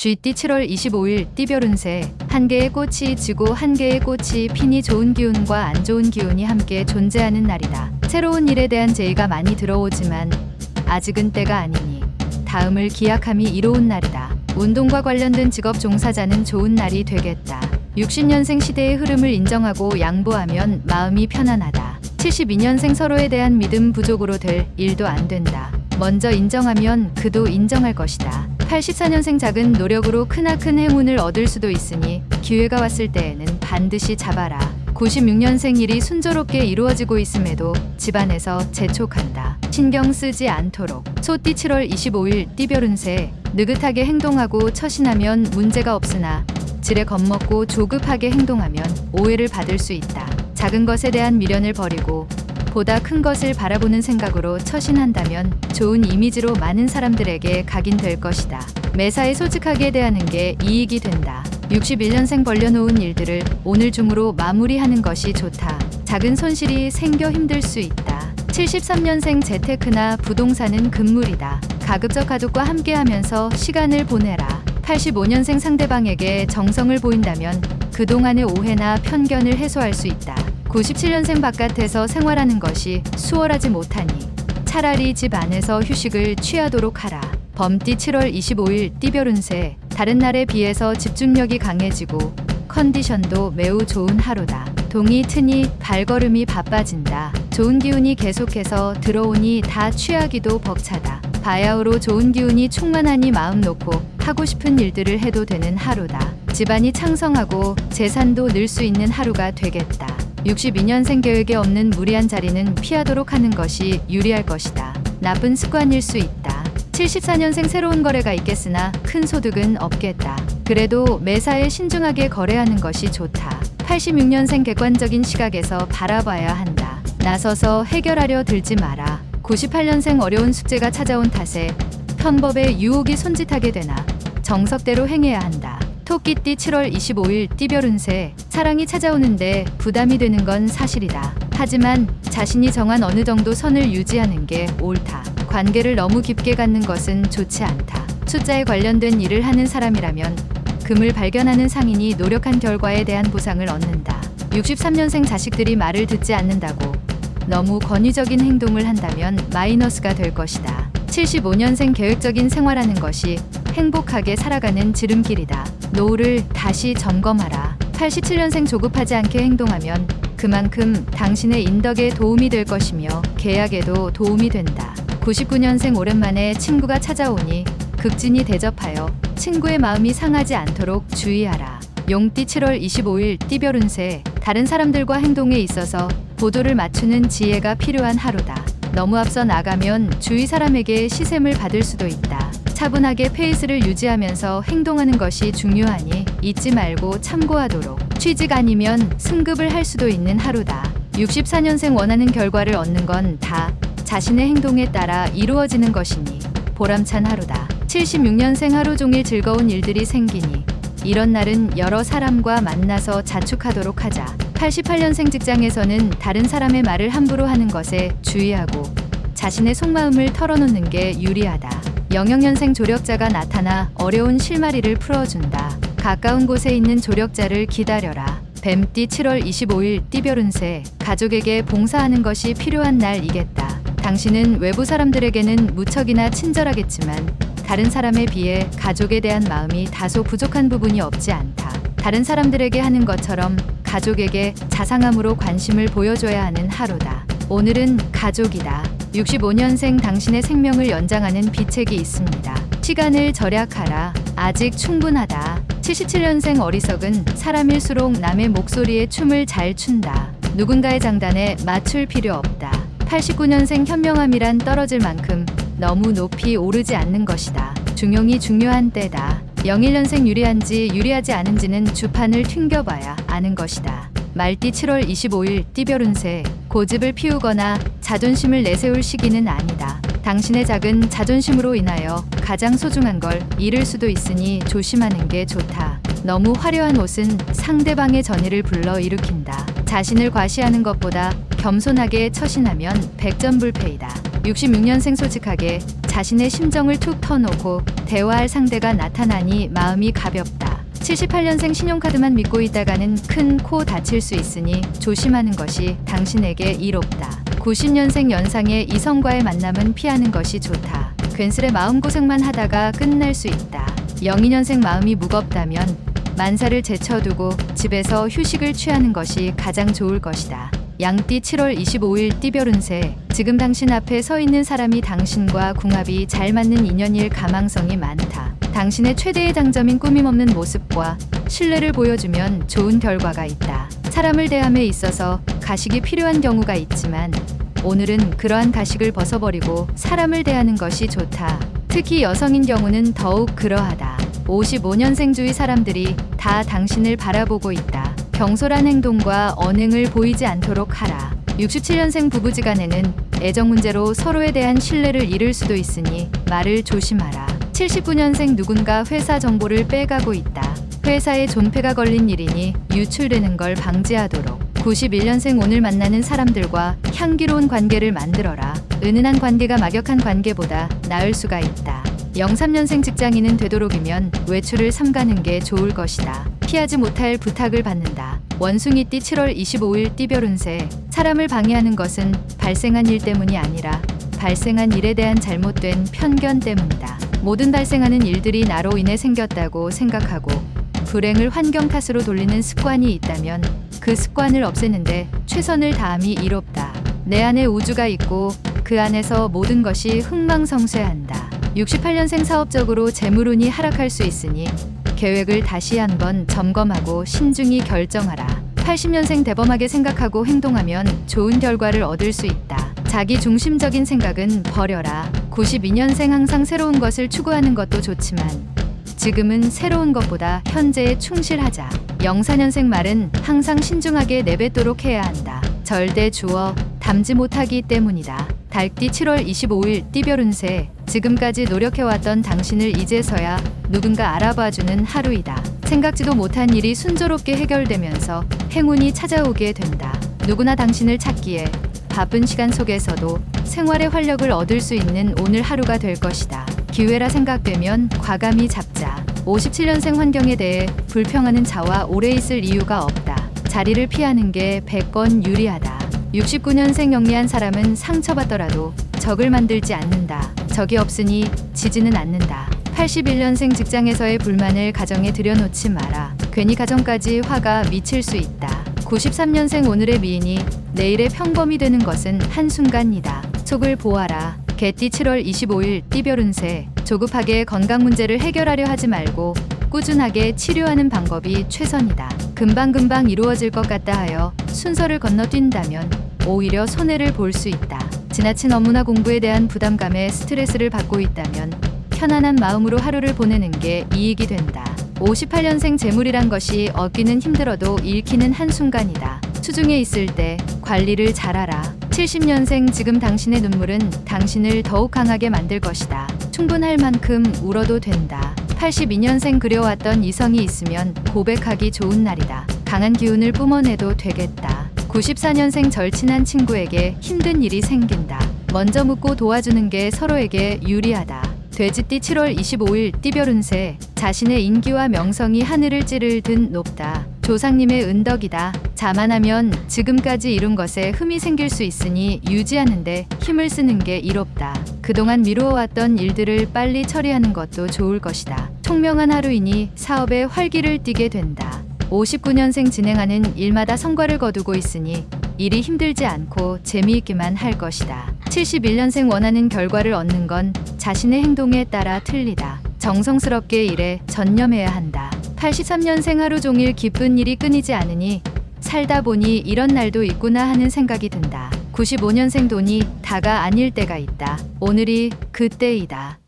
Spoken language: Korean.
쥐띠 7월 25일 띠별 운세 한 개의 꽃이 지고 한 개의 꽃이 피니 좋은 기운과 안 좋은 기운이 함께 존재하는 날이다. 새로운 일에 대한 제의가 많이 들어오지만 아직은 때가 아니니 다음을 기약함이 이로운 날이다. 운동과 관련된 직업 종사자는 좋은 날이 되겠다. 60년생 시대의 흐름을 인정하고 양보하면 마음이 편안하다. 72년생 서로에 대한 믿음 부족으로 될 일도 안 된다. 먼저 인정하면 그도 인정할 것이다. 84년생 작은 노력으로 크나큰 행운을 얻을 수도 있으니 기회가 왔을 때에는 반드시 잡아라. 96년생 일이 순조롭게 이루어지고 있음에도 집안에서 재촉한다. 신경 쓰지 않도록. 소띠 7월 25일 띠별운세 느긋하게 행동하고 처신하면 문제가 없으나 질에 겁먹고 조급하게 행동하면 오해를 받을 수 있다. 작은 것에 대한 미련을 버리고 보다 큰 것을 바라보는 생각으로 처신한다면 좋은 이미지로 많은 사람들에게 각인될 것이다. 매사에 솔직하게 대하는 게 이익이 된다. 61년생 벌려놓은 일들을 오늘 중으로 마무리하는 것이 좋다. 작은 손실이 생겨 힘들 수 있다. 73년생 재테크나 부동산은 금물이다. 가급적 가족과 함께 하면서 시간을 보내라. 85년생 상대방에게 정성을 보인다면 그동안의 오해나 편견을 해소할 수 있다. 97년생 바깥에서 생활하는 것이 수월하지 못하니 차라리 집 안에서 휴식을 취하도록 하라. 범띠 7월 25일 띠별 운세 다른 날에 비해서 집중력이 강해지고 컨디션도 매우 좋은 하루다. 동이 트니 발걸음이 바빠진다. 좋은 기운이 계속해서 들어오니 다 취하기도 벅차다. 바야흐로 좋은 기운이 충만하니 마음 놓고 하고 싶은 일들을 해도 되는 하루다. 집안이 창성하고 재산도 늘 수 있는 하루가 되겠다. 62년생 계획에 없는 무리한 자리는 피하도록 하는 것이 유리할 것이다. 나쁜 습관일 수 있다. 74년생 새로운 거래가 있겠으나 큰 소득은 없겠다. 그래도 매사에 신중하게 거래하는 것이 좋다. 86년생 객관적인 시각에서 바라봐야 한다. 나서서 해결하려 들지 마라. 98년생 어려운 숙제가 찾아온 탓에 편법에 유혹이 손짓하게 되나 정석대로 행해야 한다. 토끼띠 7월 25일 띠별 운세 사랑이 찾아오는데 부담이 되는 건 사실이다. 하지만 자신이 정한 어느 정도 선을 유지하는 게 옳다. 관계를 너무 깊게 갖는 것은 좋지 않다. 숫자에 관련된 일을 하는 사람이라면 금을 발견하는 상인이 노력한 결과에 대한 보상을 얻는다. 63년생 자식들이 말을 듣지 않는다고 너무 권위적인 행동을 한다면 마이너스가 될 것이다. 75년생 계획적인 생활하는 것이 행복하게 살아가는 지름길이다. 노후를 다시 점검하라. 87년생 조급하지 않게 행동하면 그만큼 당신의 인덕에 도움이 될 것이며 계약에도 도움이 된다. 99년생 오랜만에 친구가 찾아오니 극진히 대접하여 친구의 마음이 상하지 않도록 주의하라. 용띠 7월 25일 띠별 운세 다른 사람들과 행동에 있어서 보도를 맞추는 지혜가 필요한 하루다. 너무 앞서 나가면 주위 사람에게 시샘을 받을 수도 있다. 차분하게 페이스를 유지하면서 행동하는 것이 중요하니 잊지 말고 참고하도록. 취직 아니면 승급을 할 수도 있는 하루다. 64년생 원하는 결과를 얻는 건 다 자신의 행동에 따라 이루어지는 것이니 보람찬 하루다. 76년생 하루 종일 즐거운 일들이 생기니 이런 날은 여러 사람과 만나서 자축하도록 하자. 88년생 직장에서는 다른 사람의 말을 함부로 하는 것에 주의하고 자신의 속마음을 털어놓는 게 유리하다. 영영년생 조력자가 나타나 어려운 실마리를 풀어준다. 가까운 곳에 있는 조력자를 기다려라. 뱀띠 7월 25일 띠별 운세 가족에게 봉사하는 것이 필요한 날이겠다. 당신은 외부 사람들에게는 무척이나 친절하겠지만 다른 사람에 비해 가족에 대한 마음이 다소 부족한 부분이 없지 않다. 다른 사람들에게 하는 것처럼 가족에게 자상함으로 관심을 보여줘야 하는 하루다. 오늘은 가족이다. 65년생 당신의 생명을 연장하는 비책이 있습니다. 시간을 절약하라. 아직 충분하다. 77년생 어리석은 사람일수록 남의 목소리에 춤을 잘 춘다. 누군가의 장단에 맞출 필요 없다. 89년생 현명함이란 떨어질 만큼 너무 높이 오르지 않는 것이다. 중용이 중요한 때다. 01년생 유리한지 유리하지 않은지는 주판을 튕겨봐야 아는 것이다. 말띠 7월 25일 띠별 운세 고집을 피우거나 자존심을 내세울 시기는 아니다. 당신의 작은 자존심으로 인하여 가장 소중한 걸 잃을 수도 있으니 조심하는 게 좋다. 너무 화려한 옷은 상대방의 전의를 불러 일으킨다. 자신을 과시하는 것보다 겸손하게 처신하면 백전불패이다. 66년생 솔직하게 자신의 심정을 툭 터놓고 대화할 상대가 나타나니 마음이 가볍다. 78년생 신용카드만 믿고 있다가는 큰 코 다칠 수 있으니 조심하는 것이 당신에게 이롭다. 90년생 연상의 이성과의 만남은 피하는 것이 좋다. 괜스레 마음고생만 하다가 끝날 수 있다. 02년생 마음이 무겁다면 만사를 제쳐두고 집에서 휴식을 취하는 것이 가장 좋을 것이다. 양띠 7월 25일 띠별 운세 지금 당신 앞에 서 있는 사람이 당신과 궁합이 잘 맞는 인연일 가망성이 많다. 당신의 최대의 장점인 꾸밈 없는 모습과 신뢰를 보여주면 좋은 결과가 있다. 사람을 대함에 있어서 가식이 필요한 경우가 있지만 오늘은 그러한 가식을 벗어버리고 사람을 대하는 것이 좋다. 특히 여성인 경우는 더욱 그러하다. 55년생 주위 사람들이 다 당신을 바라보고 있다. 경솔한 행동과 언행을 보이지 않도록 하라. 67년생 부부지간에는 애정 문제로 서로에 대한 신뢰를 잃을 수도 있으니 말을 조심하라. 79년생 누군가 회사 정보를 빼가고 있다. 회사에 존폐가 걸린 일이니 유출되는 걸 방지하도록. 91년생 오늘 만나는 사람들과 향기로운 관계를 만들어라. 은은한 관계가 막역한 관계보다 나을 수가 있다. 03년생 직장인은 되도록이면 외출을 삼가는 게 좋을 것이다. 피하지 못할 부탁을 받는다. 원숭이띠 7월 25일 띠별운세 사람을 방해하는 것은 발생한 일 때문이 아니라 발생한 일에 대한 잘못된 편견 때문이다. 모든 발생하는 일들이 나로 인해 생겼다고 생각하고 불행을 환경 탓으로 돌리는 습관이 있다면 그 습관을 없애는데 최선을 다함이 이롭다. 내 안에 우주가 있고 그 안에서 모든 것이 흥망성쇠한다. 68년생 사업적으로 재물운이 하락할 수 있으니 계획을 다시 한번 점검하고 신중히 결정하라. 80년생 대범하게 생각하고 행동하면 좋은 결과를 얻을 수 있다. 자기 중심적인 생각은 버려라. 92년생 항상 새로운 것을 추구하는 것도 좋지만 지금은 새로운 것보다 현재에 충실하자. 04년생 말은 항상 신중하게 내뱉도록 해야 한다. 절대 주어 담지 못하기 때문이다. 달띠 7월 25일 띠별 운세 지금까지 노력해왔던 당신을 이제서야 누군가 알아봐주는 하루이다. 생각지도 못한 일이 순조롭게 해결되면서 행운이 찾아오게 된다. 누구나 당신을 찾기에 바쁜 시간 속에서도 생활의 활력을 얻을 수 있는 오늘 하루가 될 것이다. 기회라 생각되면 과감히 잡자. 57년생 환경에 대해 불평하는 자와 오래 있을 이유가 없다. 자리를 피하는 게 100건 유리하다. 69년생 영리한 사람은 상처받더라도 적을 만들지 않는다. 적이 없으니 지지는 않는다. 81년생 직장에서의 불만을 가정에 들여놓지 마라. 괜히 가정까지 화가 미칠 수 있다. 93년생 오늘의 미인이 내일의 평범이 되는 것은 한순간이다. 속을 보아라. 개띠 7월 25일 띠별운세 조급하게 건강 문제를 해결하려 하지 말고 꾸준하게 치료하는 방법이 최선이다. 금방금방 이루어질 것 같다 하여 순서를 건너뛴다면 오히려 손해를 볼 수 있다. 지나친 업무나 공부에 대한 부담감에 스트레스를 받고 있다면 편안한 마음으로 하루를 보내는 게 이익이 된다. 58년생 재물이란 것이 얻기는 힘들어도 잃기는 한순간이다. 수중에 있을 때 관리를 잘하라. 70년생 지금 당신의 눈물은 당신을 더욱 강하게 만들 것이다. 충분할 만큼 울어도 된다. 82년생 그려왔던 이성이 있으면 고백하기 좋은 날이다. 강한 기운을 뿜어내도 되겠다. 94년생 절친한 친구에게 힘든 일이 생긴다. 먼저 묻고 도와주는 게 서로에게 유리하다. 돼지띠 7월 25일 띠별 운세 자신의 인기와 명성이 하늘을 찌를 듯 높다. 조상님의 은덕이다. 자만하면 지금까지 이룬 것에 흠이 생길 수 있으니 유지하는데 힘을 쓰는 게 이롭다. 그동안 미루어왔던 일들을 빨리 처리하는 것도 좋을 것이다. 총명한 하루이니 사업에 활기를 띠게 된다. 59년생 진행하는 일마다 성과를 거두고 있으니 일이 힘들지 않고 재미있기만 할 것이다. 71년생 원하는 결과를 얻는 건 자신의 행동에 따라 틀리다. 정성스럽게 일에 전념해야 한다. 83년생 하루 종일 기쁜 일이 끊이지 않으니 살다 보니 이런 날도 있구나 하는 생각이 든다. 95년생 돈이 다가 아닐 때가 있다. 오늘이 그때이다.